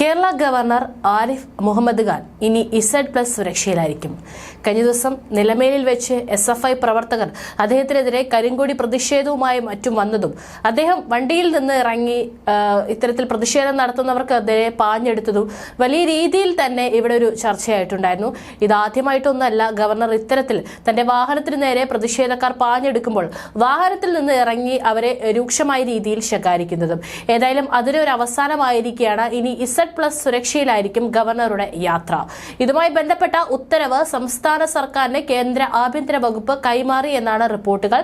Kerala governor Arif Mohammad Khan ഇനി Z plus സുരക്ഷയിലായിരിക്കും. കഴിഞ്ഞ ദിവസം നിലമേലിൽ വെച്ച് എസ് എഫ് ഐ പ്രവർത്തകർ അദ്ദേഹത്തിനെതിരെ കരിങ്കൊടി പ്രതിഷേധവുമായി മറ്റും വന്നതും അദ്ദേഹം വണ്ടിയിൽ നിന്ന് ഇറങ്ങി ഇത്തരത്തിൽ പ്രതിഷേധം നടത്തുന്നവർക്ക് നടത്തുന്നവർക്കെതിരെ പാഞ്ഞെടുത്തതും വലിയ രീതിയിൽ തന്നെ ഇവിടെ ഒരു ചർച്ചയായിട്ടുണ്ടായിരുന്നു. ഇതാദ്യമായിട്ടൊന്നല്ല ഗവർണർ ഇത്തരത്തിൽ തന്റെ വാഹനത്തിന് നേരെ പ്രതിഷേധക്കാർ പാഞ്ഞെടുക്കുമ്പോൾ വാഹനത്തിൽ നിന്ന് ഇറങ്ങി അവരെ രൂക്ഷമായ രീതിയിൽ ശകാരിക്കുന്നതും. ഏതായാലും അതിനൊരു അവസാനമായിരിക്കുകയാണ് ഇനി ഇസഡ് പ്ലസ് സുരക്ഷയിലായിരിക്കും ഗവർണറുടെ യാത്ര. ഇതുമായി ബന്ധപ്പെട്ട ഉത്തരവ് സംസ്ഥാന സർക്കാരിന് കേന്ദ്ര ആഭ്യന്തര വകുപ്പ് കൈമാറി എന്നാണ് റിപ്പോർട്ടുകൾ.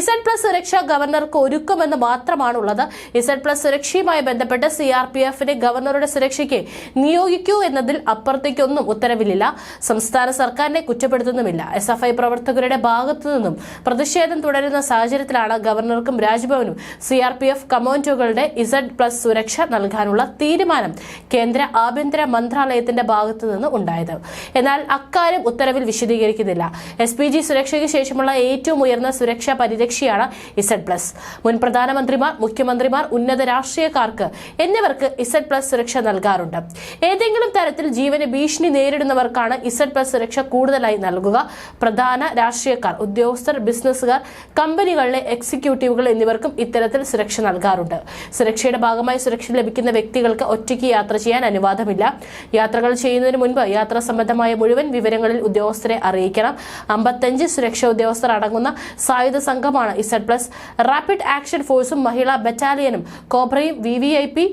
ഇസഡ് പ്ലസ് സുരക്ഷ ഗവർണർക്ക് ഒരുക്കുമെന്ന് മാത്രമാണുള്ളത്. ഇസഡ് പ്ലസ് സുരക്ഷയുമായി ബന്ധപ്പെട്ട് സി ആർ പി എഫിനെ ഗവർണറുടെ സുരക്ഷയ്ക്ക് നിയോഗിക്കൂ എന്നതിൽ അപ്പുറത്തേക്കൊന്നും ഉത്തരവില്ല സംസ്ഥാന സർക്കാരിനെ കുറ്റപ്പെടുത്തുന്നുമില്ല. എസ് എഫ് ഐ പ്രവർത്തകരുടെ ഭാഗത്തു നിന്നും പ്രതിഷേധം തുടരുന്ന സാഹചര്യത്തിലാണ് ഗവർണർക്കും രാജ്ഭവനും സി ആർ പി എഫ് കമാൻഡോകളുടെ ഇസഡ് പ്ലസ് സുരക്ഷ നൽകാനുള്ള തീരുമാനം കേന്ദ്ര ആഭ്യന്തര മന്ത്രാലയത്തിന്റെ ഭാഗത്തു നിന്ന് ഉണ്ടായത്. എന്നാൽ അക്കാര്യം ഉത്തരവിൽ വിശദീകരിക്കുന്നില്ല. എസ് പി ജി സുരക്ഷയ്ക്ക് ശേഷമുള്ള ഏറ്റവും ഉയർന്ന സുരക്ഷാ പരിരക്ഷയാണ് ഇസഡ് പ്ലസ്. മുൻ പ്രധാനമന്ത്രിമാർ മുഖ്യമന്ത്രിമാർ ഉന്നത രാഷ്ട്രീയക്കാർക്ക് എന്നിവർക്ക് ഇസഡ് പ്ലസ് സുരക്ഷ നൽകാറുണ്ട്. ഏതെങ്കിലും തരത്തിൽ ജീവന് ഭീഷണി നേരിടുന്നവർക്കാണ് ഇസഡ് പ്ലസ് സുരക്ഷ കൂടുതലായി നൽകുക. പ്രധാന രാഷ്ട്രീയക്കാർ ഉദ്യോഗസ്ഥർ ബിസിനസ്സുകാർ കമ്പനികളിലെ എക്സിക്യൂട്ടീവുകൾ എന്നിവർക്കും ഇത്തരത്തിൽ സുരക്ഷ നൽകാറുണ്ട്. സുരക്ഷയുടെ ഭാഗമായി സുരക്ഷ ലഭിക്കുന്ന വ്യക്തികൾക്ക് ഒറ്റയ്ക്ക് യാത്ര ചെയ്യാൻ അനുവാദമില്ല. യാത്രകൾ ചെയ്യുന്നതിന് മുൻപ് യാത്ര സംബന്ധമായ മുഴുവൻ വിവരങ്ങളിൽ ഉദ്യോഗസ്ഥരെ അറിയിക്കണം. അമ്പത്തഞ്ച് സുരക്ഷാ ഉദ്യോഗസ്ഥർ അടങ്ങുന്ന സായുധ സംഘമാണ് ഇസഡ് പ്ലസ്. റാപ്പിഡ് ആക്ഷൻ ഫോഴ്സും മഹിളാ ബറ്റാലിയനും കോബ്രയും V V I P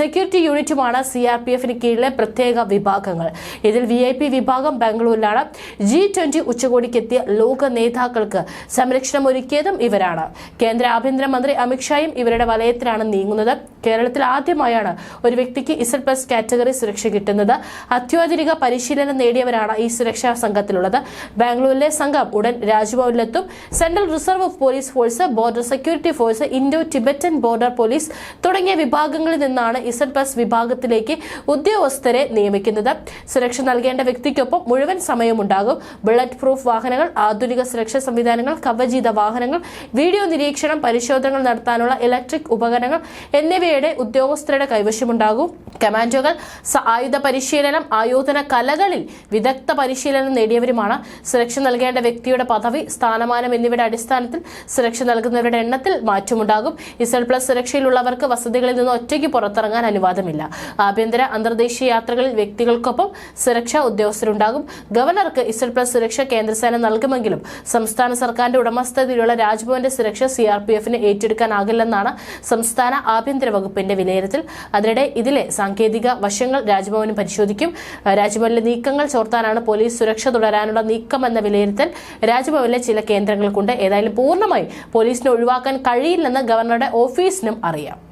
security യൂണിറ്റുമാണ് C R P എഫിന് കീഴിലെ പ്രത്യേക വിഭാഗങ്ങൾ. ഇതിൽ വി ഐ പി വിഭാഗം ബാംഗ്ലൂരിലാണ്. ജി ട്വന്റി ഉച്ചകോടിക്കെത്തിയ ലോക നേതാക്കൾക്ക് സംരക്ഷണം ഒരുക്കിയതും ഇവരാണ്. കേന്ദ്ര ആഭ്യന്തരമന്ത്രി അമിത്ഷായും ഇവരുടെ വലയത്തിലാണ് നീങ്ങുന്നത്. കേരളത്തിൽ ആദ്യമായാണ് ഒരു വ്യക്തിക്ക് ഇസഡ് പ്ലസ് കാറ്റഗറി സുരക്ഷ കിട്ടുന്നത്. അത്യാധുനിക പരിശീലനം നേടിയവരാണ് ഈ സുരക്ഷാ സംഘത്തിലുള്ളത്. ബാംഗ്ലൂരിലെ സംഘം ഉടൻ രാജ്ഭവനിലെത്തും. Central reserve police force border security force Indo Tibetan border police തുടങ്ങിയ വിഭാഗങ്ങളിൽ നിന്നാണ് ഇസഡ് പ്ലസ് വിഭാഗത്തിലേക്ക് ഉദ്യോഗസ്ഥരെ നിയമിക്കുന്നത്. സുരക്ഷ നൽകേണ്ട വ്യക്തിക്കൊപ്പം മുഴുവൻ സമയമുണ്ടാകും. ബുള്ളറ്റ് പ്രൂഫ് വാഹനങ്ങൾ ആധുനിക സുരക്ഷാ സംവിധാനങ്ങൾ കവചിത വാഹനങ്ങൾ വീഡിയോ നിരീക്ഷണം പരിശോധനകൾ നടത്താനുള്ള ഇലക്ട്രിക് ഉപകരണങ്ങൾ എന്നിവയുടെ ഉദ്യോഗസ്ഥരുടെ കൈവശമുണ്ടാകും. കമാൻഡോകൾ ആയുധ പരിശീലനം ആയോധന കലകളിൽ വിദഗ്ധ പരിശീലനം നേടിയവരുമാണ്. സുരക്ഷ നൽകേണ്ട വ്യക്തിയുടെ പദവി സ്ഥാനമാനം എന്നിവയുടെ അടിസ്ഥാനത്തിൽ സുരക്ഷ നൽകുന്നവരുടെ എണ്ണത്തിൽ മാറ്റമുണ്ടാകും. ഇസൽ പ്ലസ് സുരക്ഷയിലുള്ളവർക്ക് വസതികളിൽ നിന്ന് ഒറ്റയ്ക്ക് പുറത്തിറങ്ങാൻ അനുവാദമില്ല. ആഭ്യന്തര അന്തർദേശീയ യാത്രകളിൽ വ്യക്തികൾക്കൊപ്പം സുരക്ഷാ ഉദ്യോഗസ്ഥരുണ്ടാകും. ഗവർണർക്ക് ഇസൽ പ്ലസ് സുരക്ഷ കേന്ദ്രസേന നൽകുമെങ്കിലും സംസ്ഥാന സർക്കാരിന്റെ ഉടമസ്ഥതയിലുള്ള രാജ്ഭവന്റെ സുരക്ഷ സി ആർ പി എഫിന് ഏറ്റെടുക്കാനാകില്ലെന്നാണ് സംസ്ഥാന ആഭ്യന്തര വകുപ്പിന്റെ വിലയിരുത്തൽ. അതിനിടെ ഇതിലെ സാങ്കേതിക വശങ്ങൾ രാജ്ഭവനും പരിശോധിക്കും. രാജ്ഭവനിലെ നീക്കങ്ങൾ ചോർത്താനാണ് പോലീസ് സുരക്ഷ തുടരാനുള്ള നീക്കമെന്ന വിലയിരുത്തൽ രാജ്ഭവനിലെ ചില കേന്ദ്രങ്ങൾക്കുണ്ട്. ഏതായാലും പൂർണമായി പോലീസിനെ ഒഴിവാക്കാൻ കഴിയില്ലെന്ന് ഗവർണറുടെ ഓഫീസിനും അറിയാം.